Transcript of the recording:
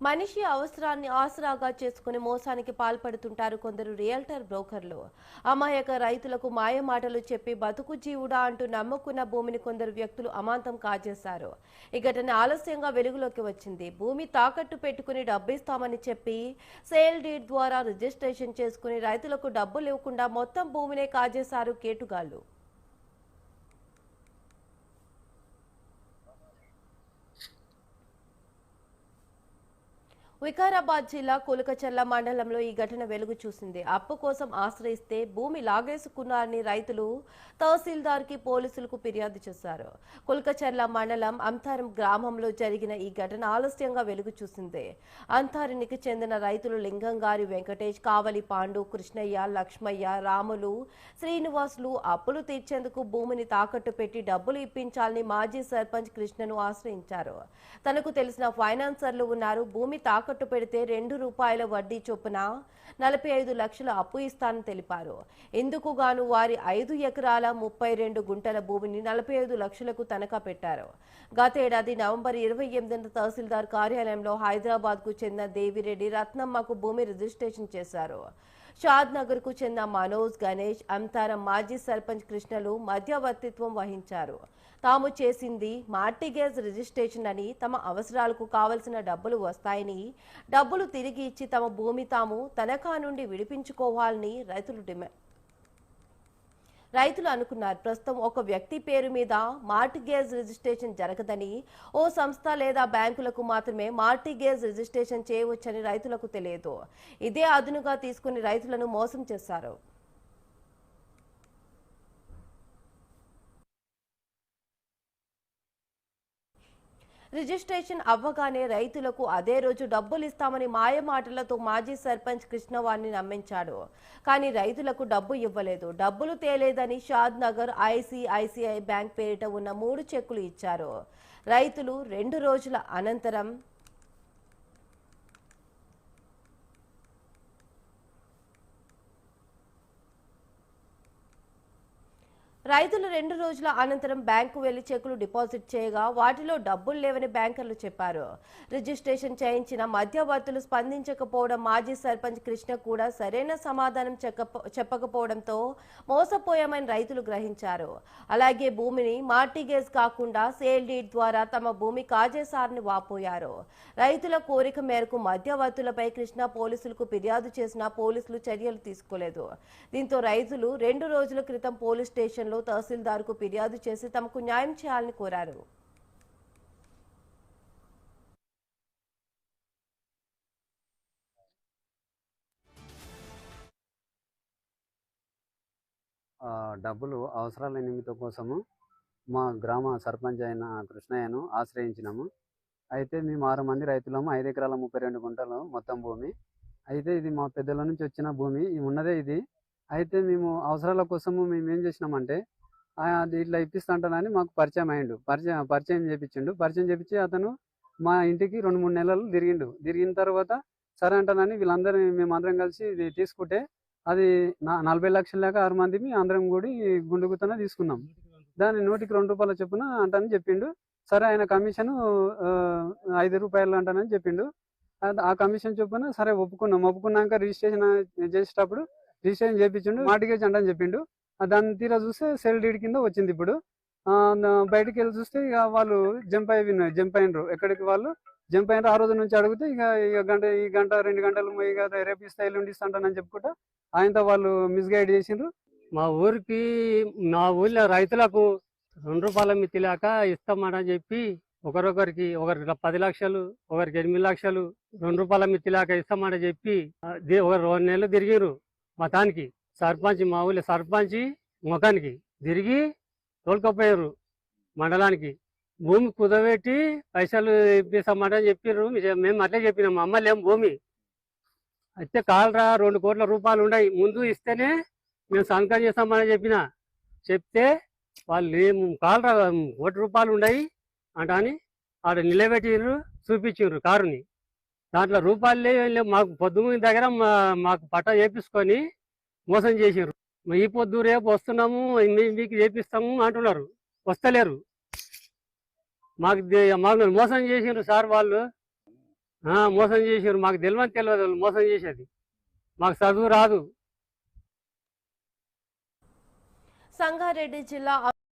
మనిషి అవసరాన్ని ఆసరాగా చేసుకుని మోసానికి పాల్పడుతుంటారు కొందరు రియల్టర్ బ్రోకర్లు. అమాయక రైతులకు మాయ మాటలు చెప్పి బతుకు జీవుడా అంటూ నమ్ముకున్న భూమిని కొందరు వ్యక్తులు అమాంతం కాజేశారు. ఈ ఘటన ఆలస్యంగా వెలుగులోకి వచ్చింది. భూమి తాకట్టు పెట్టుకుని డబ్బిస్తామని చెప్పి సేల్ డీడ్ ద్వారా రిజిస్ట్రేషన్ చేసుకుని రైతులకు డబ్బులు ఇవ్వకుండా మొత్తం భూమినే కాజేశారు కేటుగాళ్ళు వికారాబాద్ జిల్లా కులకచర్ల మండలంలో ఈ ఘటన వెలుగు చూసింది. అప్పు కోసం ఆశ్రయిస్తే భూమి లాగేసుకున్నారని రైతులు తహసీల్దార్కి పోలీసులకు ఫిర్యాదు చేశారు. కులకచర్ల మండలం అంతారం గ్రామంలో జరిగిన ఈ ఘటన ఆలస్యంగా వెలుగు చూసింది. అంతారానికి చెందిన రైతులు లింగంగారి వెంకటేష్ కావలి పాండు కృష్ణయ్య లక్ష్మయ్య రాములు శ్రీనివాసులు అప్పులు తీర్చేందుకు భూమిని తాకట్టు పెట్టి డబ్బులు ఇప్పించాలని మాజీ సర్పంచ్ కృష్ణను ఆశ్రయించారు. తనకు తెలిసిన ఫైనాన్సర్లు ఉన్నారు. భూమి తాకట్టు పెడితే రెండు రూపాయల వడ్డీ చొప్పున నలభై ఐదు లక్షల అప్పు ఇస్తానని తెలిపారు. ఇందుకు గాను వారి ఐదు ఎకరాల ముప్పై రెండు గుంటల భూమిని నలభై ఐదు లక్షలకు తనఖా పెట్టారు. గతేడాది నవంబర్ ఇరవై ఎనిమిదిన తహసీల్దార్ కార్యాలయంలో హైదరాబాద్కు చెందిన దేవిరెడ్డి రత్నమ్మకు భూమి రిజిస్ట్రేషన్ చేశారు. షాద్ నగర్కు చెందిన మనోజ్ గణేష్ అంతారం మాజీ సర్పంచ్ కృష్ణలు మధ్యవర్తిత్వం వహించారు. తాము చేసింది మార్టిగేజ్ రిజిస్ట్రేషన్ అని తమ అవసరాలకు కావలసిన డబ్బులు వస్తాయని డబ్బులు తిరిగి ఇచ్చి తమ భూమి తాము తనఖా నుండి విడిపించుకోవాలని రైతులు డిమాండ్ రైతులు అనుకున్నారు ప్రస్తుతం ఒక వ్యక్తి పేరు మీద మార్టిగేజ్ రిజిస్ట్రేషన్ జరగదని ఓ సంస్థ లేదా బ్యాంకులకు మాత్రమే మార్టిగేజ్ రిజిస్ట్రేషన్ చేయవచ్చని రైతులకు తెలియదు. ఇదే అదునుగా తీసుకుని రైతులను మోసం చేశారు. రిజిస్ట్రేషన్ అవ్వగానే రైతులకు అదే రోజు డబ్బులు ఇస్తామని మాయ మాటలతో మాజీ సర్పంచ్ కృష్ణవాణ్ణి నమ్మించాడు. కానీ రైతులకు డబ్బు ఇవ్వలేదు. డబ్బులు తేలేదని షాద్ నగర్ ఐసిఐసిఐ బ్యాంక్ పేరిట ఉన్న మూడు చెక్కులు ఇచ్చారు. రైతులు రెండు రోజుల అనంతరం రైతులు రెండు రోజుల అనంతరం బ్యాంకు వెళ్ళి చెక్కులు డిపాజిట్ చేయగా వాటిలో డబ్బులు లేవని బ్యాంకర్లు చెప్పారు. రిజిస్ట్రేషన్ చేయించిన మధ్యవర్తులు స్పందించకపోవడం మాజీ సర్పంచ్ కృష్ణ కూడా సరైన సమాధానం చెప్పకపోవడంతో మోసపోయామని రైతులు గ్రహించారు. అలాగే భూమిని మార్టిగేజ్ కాకుండా సేల్ డీడ్ ద్వారా తమ భూమి కాజేశారని వాపోయారు. రైతుల కోరిక మేరకు మధ్యవర్తులపై కృష్ణ పోలీసులకు ఫిర్యాదు చేసినా పోలీసులు చర్యలు తీసుకోలేదు. దీంతో రైతులు రెండు రోజుల క్రితం పోలీస్ స్టేషన్లో తహసీల్దార్కు ఫిర్యాదు చేసి తమకు న్యాయం చేయాలని కోరారు. డబ్బులు అవసరాల నిమిత్తం కోసము మా గ్రామ సర్పంచ్ అయిన కృష్ణయ్యను ఆశ్రయించినాము. అయితే మేము ఆరు మంది రైతులము ఐదు ఎకరాల ముప్పై రెండు గుంటలు మొత్తం భూమి. అయితే ఇది మా పెద్దల నుంచి వచ్చిన భూమి. ఉన్నదే ఇది అయితే మేము అవసరాల కోసము మేము ఏం చేసినామంటే అది ఇట్లా ఇప్పిస్తుంటానని మాకు పరిచయం అయ్యిండు. పరిచయం పరిచయం చేపించిండు పరిచయం చేపించి అతను మా ఇంటికి రెండు మూడు నెలలు తిరిగిండు. తిరిగిన తర్వాత సరే అంటానని వీళ్ళందరినీ మేము అందరం కలిసి ఇది తీసుకుంటే అది నా- నలభై లక్షల దాకా ఆరు మందిని అందరం కూడి గుండుగుతన తీసుకున్నాం. దాన్ని నూటికి రెండు రూపాయల చొప్పున అంటానని చెప్పిండు. సరే ఆయన కమిషన్ ఐదు రూపాయలు అంటానని చెప్పిండు. ఆ కమిషన్ చొప్పున సరే ఒప్పుకున్నాం. ఒప్పుకున్నాక రిజిస్ట్రేషన్ చేసేటప్పుడు రిజిస్ట్రేషన్ చేయించిండు మార్టిగేజ్ అంటని చెప్పిండు. దాని తీరా చూస్తే సెల్ డీడ్ కింద వచ్చింది ఇప్పుడు. ఆ, బయటికి వెళ్ళి చూస్తే ఇక వాళ్ళు జంప్ అయి జంప్ అయినరు. ఎక్కడికి వాళ్ళు? జంప్ అయినరు. ఆ రోజు నుంచి అడిగితే ఇక ఇక గంట ఈ గంట రెండు గంటలు ఇక రేపు ఇస్తా ఎల్లుండి ఇస్తా చెప్పుకుంటా ఆయనతో వాళ్ళు మిస్గైడ్ చేసిండ్రు. మా ఊరికి మా ఊళ్ళో రైతులకు రెండు రూపాయల మిత్తి లేక ఇస్తామని చెప్పి ఒకరొకరికి ఒకరికి పది లక్షలు ఒకరికి ఎనిమిది లక్షలు రెండు రూపాయల మిత్తి లేక ఇస్తామని చెప్పి ఒక రెండు నెలలు తిరిగిరు మతానికి సర్పంచ్ మా ఊళ్ళో సర్పంచ్ ముఖానికి తిరిగి తోలుకపోయారు మండలానికి. భూమి కుదబెట్టి పైసలు ఇప్పిస్తామంటే చెప్పారు మేము అట్లే చెప్పినాం. అమ్మలేం భూమి. అయితే కాలరా రెండు కోట్ల రూపాయలు ఉన్నాయి. ముందు ఇస్తేనే మేము సంతకం చేస్తామని చెప్పిన. చెప్తే వాళ్ళు ఏం కాలరా కోటి రూపాయలు ఉన్నాయి అంట అని ఆడ నిలబెట్టిండ్రు చూపించారు కారుని. దాంట్లో రూపాయలు లేవు, మాకు పొద్దున్న దగ్గర మాకు పట్ట చేపించుకొని మోసం చేసారు ఈ పొద్దు రేపు వస్తున్నాము మీకు చేపిస్తాము అంటున్నారు. వస్తలేరు. మాకు మాకు మోసం చేసిండ్రు సార్ వాళ్ళు. ఆ, మోసం చేసారు మాకు తెలియని తెలియదు వాళ్ళు మోసం చేసేది. మాకు చదువు రాదు. సంగారెడ్డి జిల్లా